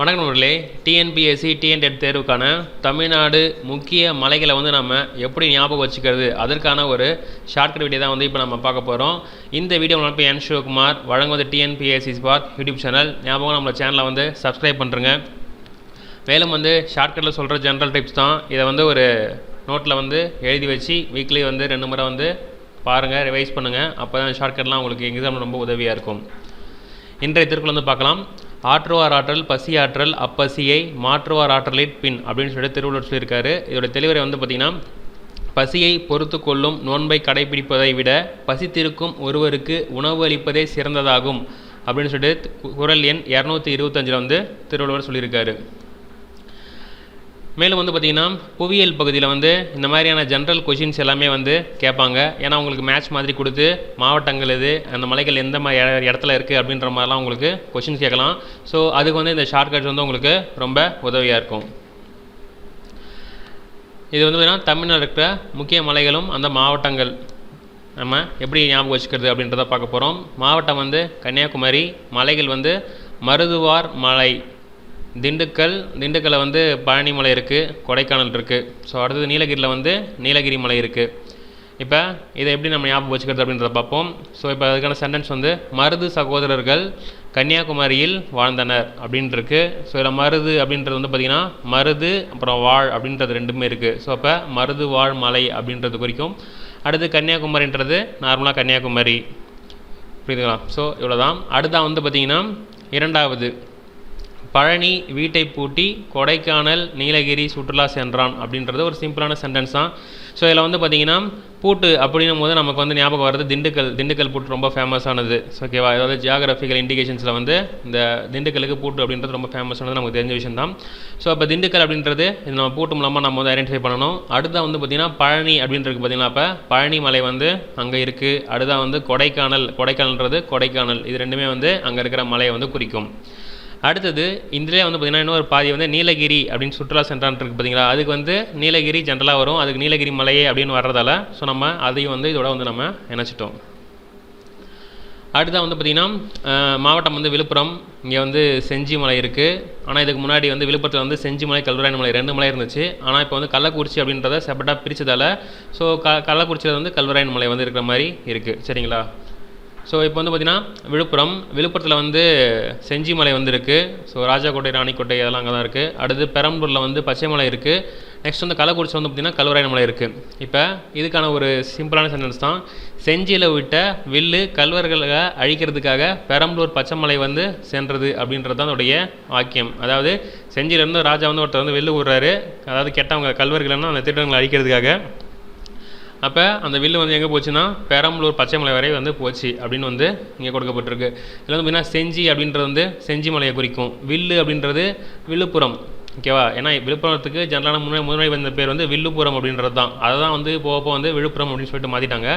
வணக்கம் நண்பர்களே. TNPSC TNTET தேர்வுக்கான தமிழ்நாடு முக்கிய மலைகளை வந்து நம்ம எப்படி ஞாபகம் வச்சுக்கிறது? அதற்கான ஒரு ஷார்ட்கட் வீடியோ தான் வந்து இப்போ நம்ம பார்க்க போகிறோம் இந்த வீடியோ நம்ம என் சிவகுமார் வழங்குவது டிஎன்பிஎஸ்சி ஸ்பாட் யூடியூப் சேனல் ஞாபகம் நம்மளோட சேனலை வந்து சப்ஸ்கிரைப் பண்ணுறங்க மேலும் வந்து ஷார்ட்கட்டில் சொல்கிற ஜென்ரல் டிப்ஸ் தான். இதை வந்து ஒரு நோட்டில் வந்து எழுதி வச்சு வீக்லி வந்து ரெண்டு முறை வந்து பாருங்கள் ரிவைஸ் பண்ணுங்கள் அப்போ தான் ஷார்ட்கட்லாம் உங்களுக்கு எக்ஸாம் ரொம்ப உதவியாக இருக்கும். இன்றைய திருக்குறள் வந்து பார்க்கலாம். ஆற்றுவார் ஆற்றல் பசி ஆற்றல் அப்பசியை மாற்றுவார் ஆற்றலின் பின் அப்படின்னு சொல்லிட்டு திருவள்ளுவர் சொல்லியிருக்காரு. இதோட தெளிவுரை வந்து பார்த்திங்கன்னா பசியை பொறுத்து கொள்ளும் நோன்பை கடைபிடிப்பதை விட பசித்திருக்கும் ஒருவருக்கு உணவு அளிப்பதே சிறந்ததாகும் அப்படின்னு சொல்லிட்டு குரல் எண் இரநூத்தி இருபத்தஞ்சில் வந்து திருவள்ளுவர் சொல்லியிருக்காரு. மேலும் வந்து பார்த்திங்கன்னா புவியியல் பகுதியில் வந்து இந்த மாதிரியான ஜென்ரல் கொஷின்ஸ் எல்லாமே வந்து கேட்பாங்க. ஏன்னா உங்களுக்கு மேட்ச் மாதிரி கொடுத்து மாவட்டங்கள் எது அந்த மலைகள் எந்த மாதிரி இடத்துல இருக்குது அப்படின்ற மாதிரிலாம் உங்களுக்கு கொஷின்ஸ் கேட்கலாம். ஸோ அதுக்கு வந்து இந்த ஷார்ட்கட்ஸ் வந்து உங்களுக்கு ரொம்ப உதவியாக இருக்கும். இது வந்து பார்த்திங்கன்னா தமிழ்நாடு இருக்கிற முக்கிய மலைகளும் அந்த மாவட்டங்கள். நம்ம எப்படி ஞாபகம் வச்சுக்கிறது அப்படின்றத பார்க்க போகிறோம் மாவட்டம் வந்து கன்னியாகுமரி மலைகள் வந்து மருதுவார் மலை. திண்டுக்கல் திண்டுக்கல்ல வந்து பழனி மலை இருக்குது கொடைக்கானல் இருக்குது ஸோ அடுத்தது நீலகிரியில் வந்து நீலகிரி மலை இருக்குது இப்போ இதை எப்படி நம்ம ஞாபகம் வச்சுக்கிறது அப்படின்றத பார்ப்போம். ஸோ இப்போ அதுக்கான சென்டென்ஸ் வந்து மருது சகோதரர்கள் கன்னியாகுமரியில் வாழ்ந்தனர் அப்படின்ட்டுருக்கு ஸோ இதில் மருது அப்படின்றது வந்து பார்த்திங்கன்னா மருது அப்புறம் வாழ் அப்படின்றது ரெண்டுமே இருக்குது ஸோ அப்போ மருது வாழ் மலை அப்படின்றது குறிக்கும். அடுத்து கன்னியாகுமரின்றது நார்மலாக கன்னியாகுமரி. புரியுதுங்களா? ஸோ இவ்வளோதான் அடுத்தா வந்து பார்த்திங்கன்னா இரண்டாவது. பழனி வீட்டை பூட்டி கொடைக்கானல் நீலகிரி சுற்றுலா சென்றான் அப்படின்றது ஒரு சிம்பிளான சென்டென்ஸ் தான். ஸோ இதில் வந்து பார்த்தீங்கன்னா பூட்டு அப்படின்னும் போது நமக்கு வந்து ஞாபகம் வர்றது திண்டுக்கல். திண்டுக்கல் பூட்டு ரொம்ப ஃபேமஸானது ஓகேவா அதாவது ஜியாகிரபிக்கல் இண்டிகேஷன்ஸில் வந்து இந்த திண்டுக்கலுக்கு பூட்டு அப்படின்றது ரொம்ப ஃபேமஸானது நமக்கு தெரிஞ்ச விஷயம் தான். ஸோ அப்போ திண்டுக்கல் அப்படின்றது இது நம்ம பூட்டு மூலமாக நம்ம வந்து ஐடென்டிஃபை பண்ணணும். அடுத்தா வந்து பார்த்திங்கன்னா பழனி அப்படின்றது பார்த்தீங்கன்னா அப்போ? பழனி மலை வந்து அங்கே இருக்குது அடுத்தா வந்து கொடைக்கானல். கொடைக்கானல்ன்றது கொடைக்கானல். இது ரெண்டுமே வந்து அங்கே இருக்கிற மலையை வந்து குறிக்கும். அடுத்தது இதிலே வந்து பார்த்திங்கன்னா இன்னொரு பாதி வந்து நீலகிரி அப்படின்னு சுற்றுலா சென்றான் இருக்குது பார்த்தீங்களா அதுக்கு வந்து நீலகிரி ஜென்ரலாக வரும். அதுக்கு நீலகிரி மலையே அப்படின்னு வர்றதால ஸோ நம்ம அதையும் வந்து இதோட வந்து நம்ம இணைச்சிட்டோம். அடுத்தது வந்து பார்த்திங்கன்னா மாவட்டம் வந்து விழுப்புரம். இங்கே வந்து செஞ்சி மலை இருக்குது ஆனால் இதுக்கு முன்னாடி வந்து விழுப்புரத்தில் வந்து செஞ்சி மலை கல்வராயன் மலை ரெண்டு மலை இருந்துச்சு. ஆனால் இப்போ வந்து கள்ளக்குறிச்சி அப்படின்றத செப்பரேட்டாக பிரித்ததால் ஸோ க கள்ளக்குறிச்சியில் வந்து கல்வராயன் மலை வந்து இருக்கிற மாதிரி இருக்குது சரிங்களா? ஸோ இப்போ வந்து பார்த்திங்கன்னா விழுப்புரம் விழுப்புரத்தில் வந்து செஞ்சி மலை வந்து இருக்குது ஸோ ராஜாக்கோட்டை ராணிக்கோட்டை அதெல்லாம் அங்கே தான் இருக்குது அடுத்து பெரம்பலூரில் வந்து பச்சை மலை இருக்குது நெக்ஸ்ட் வந்து கள்ளக்குறிச்சி வந்து பார்த்திங்கன்னா கல்வராயன் மலை இருக்குது இப்போ இதுக்கான ஒரு சிம்பிளான சென்டென்ஸ் தான். செஞ்சியில் விட்ட வில்லு கல்வர்களை அழிக்கிறதுக்காக பெரம்பலூர் பச்சைமலை வந்து சென்றது அப்படின்றது தான் அதோடைய வாக்கியம். அதாவது செஞ்சியிலேருந்து ராஜா வந்து ஒருத்தர் வந்து வில்லு விடுறாரு அதாவது கெட்டவங்க கல்வர்கள்னா அந்த திட்டங்களை அழிக்கிறதுக்காக. அப்போ அந்த வில்லு வந்து எங்கே போச்சுன்னா பெரம்பலூர் பச்சைமலை வரை வந்து போச்சு அப்படின்னு வந்து இங்கே கொடுக்கப்பட்டிருக்கு. இதில் வந்து பார்த்திங்கன்னா செஞ்சி அப்படின்றது வந்து செஞ்சி மலையை குறிக்கும். வில்லு அப்படின்றது விழுப்புரம். ஓகேவா? ஏன்னா விழுப்புரத்துக்கு ஜென்ரலான முன்னாடி முன்னாடி வந்த பேர் வந்து வில்லுப்புரம் அப்படின்றது தான் அதை தான் வந்து போக போக வந்து விழுப்புரம் அப்படின்னு சொல்லிட்டு மாற்றிட்டாங்க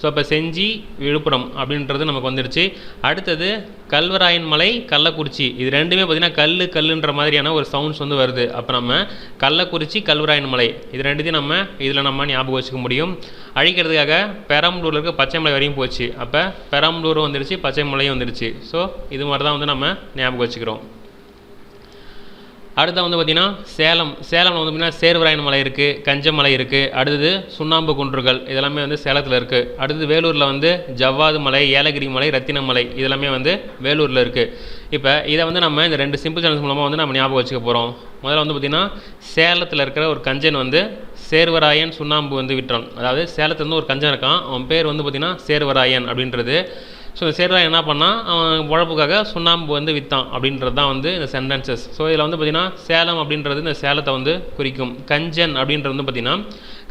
ஸோ அப்போ செஞ்சி விழுப்புரம் அப்படின்றது நமக்கு வந்துருச்சு. அடுத்தது கல்வராயன் மலை கள்ளக்குறிச்சி. இது ரெண்டுமே பார்த்திங்கன்னா கல் கல்லுன்ற மாதிரியான ஒரு சவுண்ட்ஸ் வந்து வருது. அப்போ நம்ம கள்ளக்குறிச்சி கல்வராயன் மலை. இது ரெண்டுத்தையும் நம்ம இதில் நம்ம ஞாபகம் வச்சுக்க முடியும். அழிக்கிறதுக்காக பெரம்பலூரில் இருக்க பச்சை மலை வரையும் போச்சு. அப்போ பெரம்பலூரும் வந்துருச்சு பச்சை மலையும் வந்துருச்சு. ஸோ இது மாதிரி தான் வந்து நம்ம ஞாபகம் வச்சுக்கிறோம். அடுத்து வந்து பார்த்திங்கன்னா சேலம். சேலம்ல வந்து பார்த்திங்கன்னா சேர்வராயன் மலை இருக்குது கஞ்சமலை இருக்குது அடுத்தது சுண்ணாம்பு குன்றுகள் இதெல்லாமே வந்து சேலத்தில் இருக்குது அடுத்தது வேலூரில் வந்து ஜவ்வாது மலை ஏலகிரி மலை ரத்தினமலை இதெல்லாமே வந்து வேலூரில் இருக்குது இப்போ இதை வந்து நம்ம இந்த ரெண்டு சிம்பிள் சேனல்ஸ் மூலமாக வந்து நம்ம ஞாபகம் வச்சுக்க போகிறோம் முதல்ல வந்து பார்த்திங்கன்னா சேலத்தில் இருக்கிற ஒரு கஞ்சன் வந்து சேர்வராயன் சுண்ணாம்பு வந்து விட்டுறான் அதாவது சேலத்துலேருந்து ஒரு கஞ்சன் இருக்கான். அவன் பேர் வந்து பார்த்திங்கன்னா சேர்வராயன் அப்படின்றது. ஸோ இந்த சேர்வராயன் என்ன பண்ணான் அவன் உழப்புக்காக சுண்ணாம்பு வந்து விற்றான் அப்படின்றது தான் வந்து இந்த சென்டென்சஸ் ஸோ இதில் வந்து பார்த்திங்கன்னா சேலம் அப்படின்றது இந்த சேலத்தை வந்து குறிக்கும். கஞ்சன் அப்படின்றது வந்து பார்த்திங்கன்னா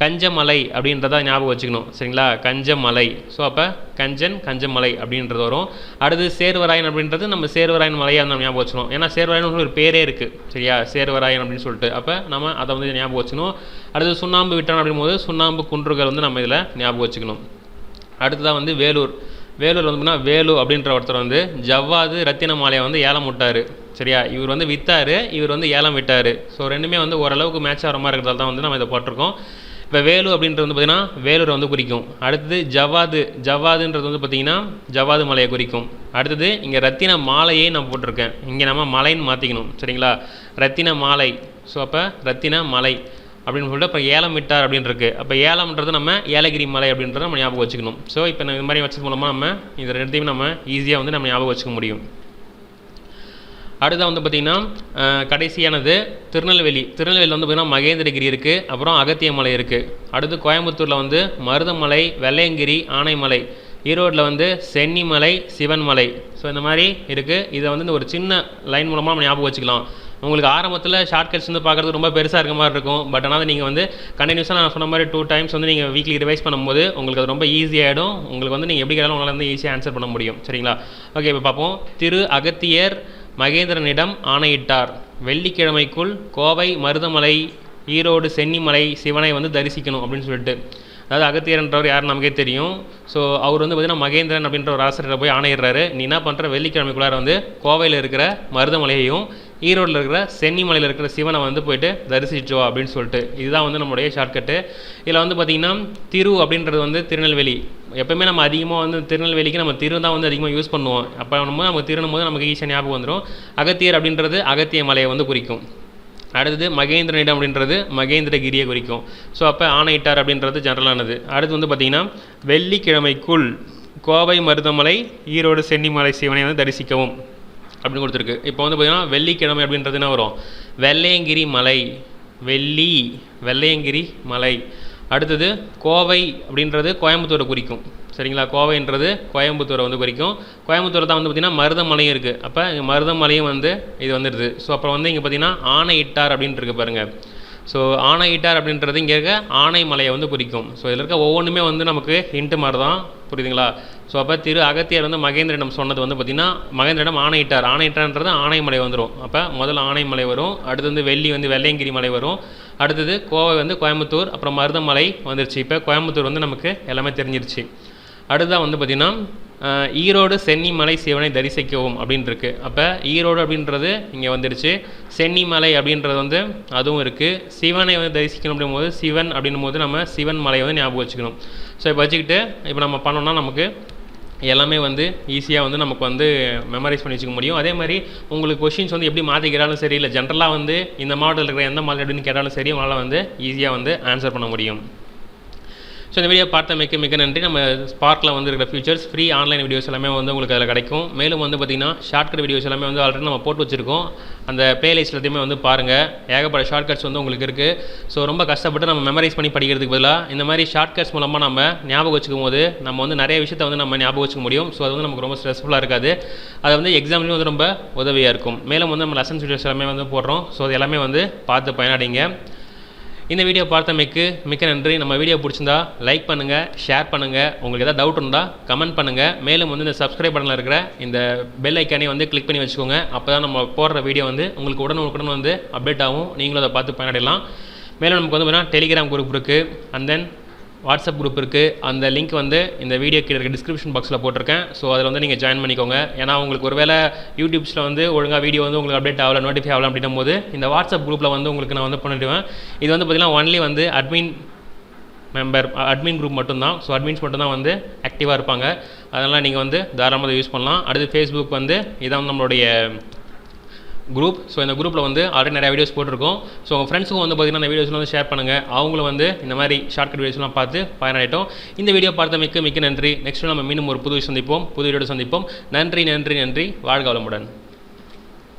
கஞ்சமலை அப்படின்றத ஞாபகம் வச்சுக்கணும். சரிங்களா? கஞ்சமலை. ஸோ அப்போ கஞ்சன் கஞ்சமலை அப்படின்றது வரும். அடுத்து சேர்வராயன் அப்படின்றது நம்ம சேர்வராயன் மலையாக நம்ம ஞாபகம் வச்சுக்கணும். ஏன்னா சேர்வராயன் ஒரு பேரே இருக்குது சரியா? சேர்வராயன் அப்படின்னு சொல்லிட்டு. அப்போ நம்ம அதை வந்து ஞாபகம் வச்சுக்கணும். அடுத்து சுண்ணாம்பு விட்டான் அப்படிங்கும்போது சுண்ணாம்பு குன்றுகள் வந்து நம்ம இதில் ஞாபகம் வச்சுக்கணும். அடுத்ததாக வந்து வேலூர். வேலூர் வந்து பார்த்தீங்கன்னா வேலு அப்படின்ற ஒருத்தர் வந்து ஜவ்வாது ரத்தின மாலையை வந்து ஏலம் விட்டார். சரியா? இவர் வந்து வித்தாரு இவர் வந்து ஏலம் விட்டார். ஸோ ரெண்டுமே வந்து ஓரளவுக்கு மேட்ச் ஆகிற மாதிரி இருக்கிறதால தான் வந்து நம்ம இதை போட்டிருக்கோம். இப்போ வேலு அப்படின்றது வந்து பார்த்திங்கன்னா வேலூரை வந்து குறிக்கும். அடுத்தது ஜவ்வாது ஜவ்வாதுன்றது வந்து பார்த்திங்கன்னா ஜவ்வாது மலையை குறிக்கும். அடுத்தது இங்கே ரத்தின மாலையே நான் போட்டிருக்கேன். இங்கே நம்ம மலைன்னு மாற்றிக்கணும் சரிங்களா? ரத்தின மாலை. ஸோ அப்போ ரத்தின மலை. அப்படின்னு சொல்லிட்டு அப்புறம் ஏலம் விட்டார் அப்படின்னு அப்போ ஏலம்ன்றது நம்ம ஏலகிரி மலை அப்படின்றத நம்ம ஞாபகம் வச்சுக்கணும். ஸோ இப்போ இந்த மாதிரி வச்சது மூலமாக நம்ம இந்த ரெண்டுத்தையும் நம்ம ஈஸியாக வந்து நம்ம ஞாபகம் வச்சுக்க முடியும். அடுத்தது வந்து பார்த்திங்கன்னா கடைசியானது திருநெல்வேலி. திருநெல்வேலியில் வந்து பார்த்திங்கன்னா மகேந்திரகிரி இருக்குது அப்புறம் அகத்திய மலை இருக்குது அடுத்து கோயம்புத்தூரில் வந்து மருதமலை வெள்ளையங்கிரி ஆனைமலை. ஈரோட்டில் வந்து சென்னிமலை சிவன்மலை. ஸோ இந்த மாதிரி இருக்குது இதை வந்து இந்த ஒரு சின்ன லைன் மூலமாக நம்ம ஞாபகம் வச்சுக்கலாம். உங்களுக்கு ஆரம்பத்தில் ஷார்ட்கட்ஸ் வந்து பார்க்குறது ரொம்ப பெருசாக இருக்க மாதிரி இருக்கும். பட் ஆனால் நீங்கள் வந்து கண்டினியூஸாக நான் சொன்ன மாதிரி டூ டைம்ஸ் வந்து நீங்கள் வீக்லி ரிவைஸ் பண்ணும்போது உங்களுக்கு அது ரொம்ப ஈஸியாகிடும் உங்களுக்கு வந்து நீங்கள் எப்படி கேட்டாலும் உங்களால் வந்து ஈஸியாக ஆன்சர் பண்ண முடியும். சரிங்களா? ஓகே இப்போ பார்ப்போம். திரு அகத்தியர் மகேந்திரனிடம் ஆணையிட்டார். வெள்ளிக்கிழமைக்குள் கோவை மருதமலை ஈரோடு சென்னிமலை சிவனை வந்து தரிசிக்கணும் அப்படின்னு சொல்லிட்டு. அதாவது அகத்தியர்ன்றவர் யார் நமக்கே தெரியும். ஸோ அவர் வந்து பார்த்தீங்கன்னா மகேந்திரன் அப்படின்ற ஒரு ஆசிரியரை போய் ஆணையிடுறாரு. நீ என்ன பண்ணுற வெள்ளிக்கிழமைக்குள்ளார வந்து கோவையில் இருக்கிற மருதமலையையும் ஈரோட்டில் இருக்கிற சென்னிமலையில் இருக்கிற சிவனை வந்து போயிட்டு தரிசிச்சோ அப்படின்னு சொல்லிட்டு. இதுதான் வந்து நம்மளுடைய ஷார்ட்கட்டு இதில் வந்து பார்த்திங்கன்னா திரு அப்படின்றது வந்து திருநெல்வேலி. எப்பவுமே நம்ம அதிகமாக வந்து திருநெல்வேலிக்கு நம்ம திரு தான் வந்து அதிகமாக யூஸ் பண்ணுவோம். அப்போ நம்ம நம்ம திருணும் போது நமக்கு ஈஸியாக ஞாபகம் வந்துடும் அகத்தியர் அப்படின்றது அகத்திய மலையை வந்து குறிக்கும். அடுத்தது மகேந்திரனிடம் அப்படின்றது மகேந்திரகிரியை குறிக்கும். ஸோ அப்போ ஆணையிட்டார் அப்படின்றது ஜென்ரலானது அடுத்து வந்து பார்த்திங்கன்னா வெள்ளிக்கிழமைக்குள் கோவை மருதமலை ஈரோடு சென்னிமலை சிவனை வந்து தரிசிக்கவும். அப்படின்னு கொடுத்துருக்கு. இப்போ வந்து பார்த்திங்கன்னா வெள்ளிக்கிழமை அப்படின்றது என்ன வரும்? வெள்ளையங்கிரி மலை. வெள்ளி வெள்ளையங்கிரி மலை. அடுத்தது கோவை அப்படின்றது கோயம்புத்தூரை குறிக்கும். சரிங்களா? கோவைன்றது கோயம்புத்தூரை வந்து குறிக்கும். கோயம்புத்தூர் தான் வந்து பார்த்திங்கன்னா மருதமலையும் இருக்குது அப்போ இங்கே மருதமலையும் வந்து இது வந்துடுது. ஸோ அப்புறம் வந்து இங்கே பார்த்திங்கன்னா ஆணையிட்டார் அப்படின்ட்டு இருக்கு பாருங்கள் ஸோ ஆணையிட்டார் அப்படின்றது இங்கே இருக்க ஆனைமலையை வந்து குறிக்கும். ஸோ இதில் இருக்க ஒவ்வொன்றுமே வந்து நமக்கு ஹிண்ட்டு மாதிரி தான். புரியுதுங்களா? ஸோ அப்போ திரு அகத்தியர் வந்து மகேந்திரனிடம் சொன்னது வந்து பார்த்திங்கன்னா மகேந்திரனிடம் ஆணையிட்டார். ஆணையிட்டார்ன்றது ஆணைமலை வந்துடும் அப்போ முதல்ல ஆனைமலை வரும். அடுத்து வந்து வெள்ளி வந்து வெள்ளையங்கிரி மலை வரும். அடுத்தது கோவை வந்து கோயம்புத்தூர் அப்புறம் மருதமலை வந்துருச்சு. இப்போ கோயம்புத்தூர் வந்து நமக்கு எல்லாமே தெரிஞ்சிருச்சு. அடுத்ததாக வந்து பார்த்திங்கன்னா ஈரோடு சென்னிமலை சிவனை தரிசிக்கவும் அப்படின்ட்டுருக்கு அப்போ ஈரோடு அப்படின்றது இங்கே வந்துடுச்சு சென்னிமலை அப்படின்றது வந்து அதுவும் இருக்குது சிவனை வந்து தரிசிக்கணும் அப்படிங்கும்போது சிவன் அப்படின்னும் போது நம்ம சிவன் மலையை வந்து ஞாபகம் வச்சுக்கணும். ஸோ இப்போ வச்சுக்கிட்டு இப்போ நம்ம பண்ணோம்னா நமக்கு எல்லாமே வந்து ஈஸியாக வந்து நமக்கு வந்து மெமரைஸ் பண்ணி வச்சுக்க முடியும். அதே மாதிரி உங்களுக்கு கொஷின்ஸ் வந்து எப்படி மாற்றிக்கிறாலும் சரி இல்லை ஜென்ரலாக வந்து இந்த மாவட்டத்தில் இருக்கிற எந்த மாவட்டம் அப்படின்னு கேட்டாலும் சரி உங்களால் வந்து ஈஸியாக வந்து ஆன்சர் பண்ண முடியும். ஸோ இந்த வீடியோ பார்த்த மிக்க மிக்க நன்றி. நம்ம ஸ்பார்க்கில் வந்து இருக்கிற ஃபீச்சர்ஸ் ஃப்ரீ ஆன்லைன் வீடியோஸ் எல்லாமே வந்து உங்களுக்கு அதில் கிடைக்கும். மேலும் வந்து பார்த்திங்கன்னா ஷார்ட்கட் வீடியோஸ் எல்லாமே வந்து ஆல்ரெடி நம்ம போட்டு வச்சுருக்கோம். அந்த பிளேலிஸ்ட் எல்லாத்தையுமே வந்து பாருங்கள் ஏகப்பட்ட ஷார்ட்கட்ஸ் வந்து உங்களுக்கு இருக்குது ஸோ ரொம்ப கஷ்டப்பட்டு நம்ம மெமரைஸ் பண்ணி படிக்கிறதுக்கு பதிலாக இந்த மாதிரி ஷார்ட்கட்ஸ் மூலமாக நம்ம ஞாபகம் வச்சுக்கும் போது நம்ம வந்து நிறைய விஷயத்தை வந்து நம்ம ஞாபகம் வச்சுக்க முடியும். ஸோ அது வந்து நமக்கு ரொம்ப ஸ்ட்ரெஸ்ஃபுல்லாக இருக்காது. அது வந்து எக்ஸாம்லேயும் வந்து ரொம்ப உதவியாக இருக்கும். மேலும் வந்து நம்ம லெசன்ஸ் வீடியோஸ் எல்லாமே வந்து போடுறோம். ஸோ அது எல்லாமே வந்து பார்த்து பயனடைங்க. இந்த வீடியோ பார்த்தமைக்கு மிக்க நன்றி. நம்ம வீடியோ பிடிச்சிருந்தா லைக் பண்ணுங்கள் ஷேர் பண்ணுங்கள் உங்களுக்கு ஏதாவது டவுட் இருந்தால் கமெண்ட் பண்ணுங்கள் மேலும் வந்து இந்த சப்ஸ்கிரைப் பட்டனில் இருக்கிற இந்த பெல் ஐக்கானே வந்து கிளிக் பண்ணி வச்சுக்கோங்க. அப்போ தான் நம்ம போடுற வீடியோ வந்து உங்களுக்கு உடனுக்குடன் வந்து அப்டேட் ஆகும். நீங்களும் அதை பார்த்து பயனடையலாம். மேலும் நமக்கு வந்து பார்த்தீங்கன்னா டெலிகிராம் குரூப் இருக்குது அண்ட் தென் வாட்ஸ்அப் குரூப் இருக்குது அந்த லிங்க் வந்து இந்த வீடியோ கீழே இருக்க டிஸ்கிரிப்ஷன் பாக்ஸில் போட்டிருக்கேன். ஸோ அதில் வந்து நீங்கள் ஜாயின் பண்ணிக்கோங்க. ஏன்னா உங்களுக்கு ஒருவேளை யூடியூப்ஸில் வந்து ஒழுங்காக வீடியோ வந்து உங்களுக்கு அப்டேட் ஆகல நோட்டிஃபை ஆகல அப்படின்னும் போது இந்த வாட்ஸ்அப் குரூப்பில் வந்து உங்களுக்கு நான் வந்து பண்ணிவிடுவேன் இது வந்து பார்த்திங்கன்னா ஒன்லி வந்து அட்மின் மெம்பர் அட்மின் குரூப் மட்டும்தான். ஸோ அட்மின்ஸ் மட்டும்தான் வந்து ஆக்டிவாக இருப்பாங்க. அதனால் நீங்கள் வந்து தாராளமாக யூஸ் பண்ணலாம். அடுத்து ஃபேஸ்புக் வந்து இதான் நம்மளுடைய குரூப் ஸோ இந்த குரூப்பில் வந்து ஆல்ரெடி நிறைய வீடியோஸ் போட்டிருக்கோம். ஸோ உங்கள் ஃப்ரெண்ட்ஸுக்கும் வந்து பார்த்தீங்கன்னா அந்த வீடியோஸ்லாம் வந்து ஷேர் பண்ணுங்கள் அவங்களும் வந்து இந்த மாதிரி ஷார்ட்கட் வீடியோஸ்லாம் பார்த்து பயனடையட்டும் இந்த வீடியோ பார்த்த மிக்க மிக்க நன்றி. நெக்ஸ்ட் நம்ம மீண்டும் ஒரு புது சந்திப்போம். புது வீடியோ சந்திப்போம். நன்றி நன்றி நன்றி. வாழ்க வளமுடன்.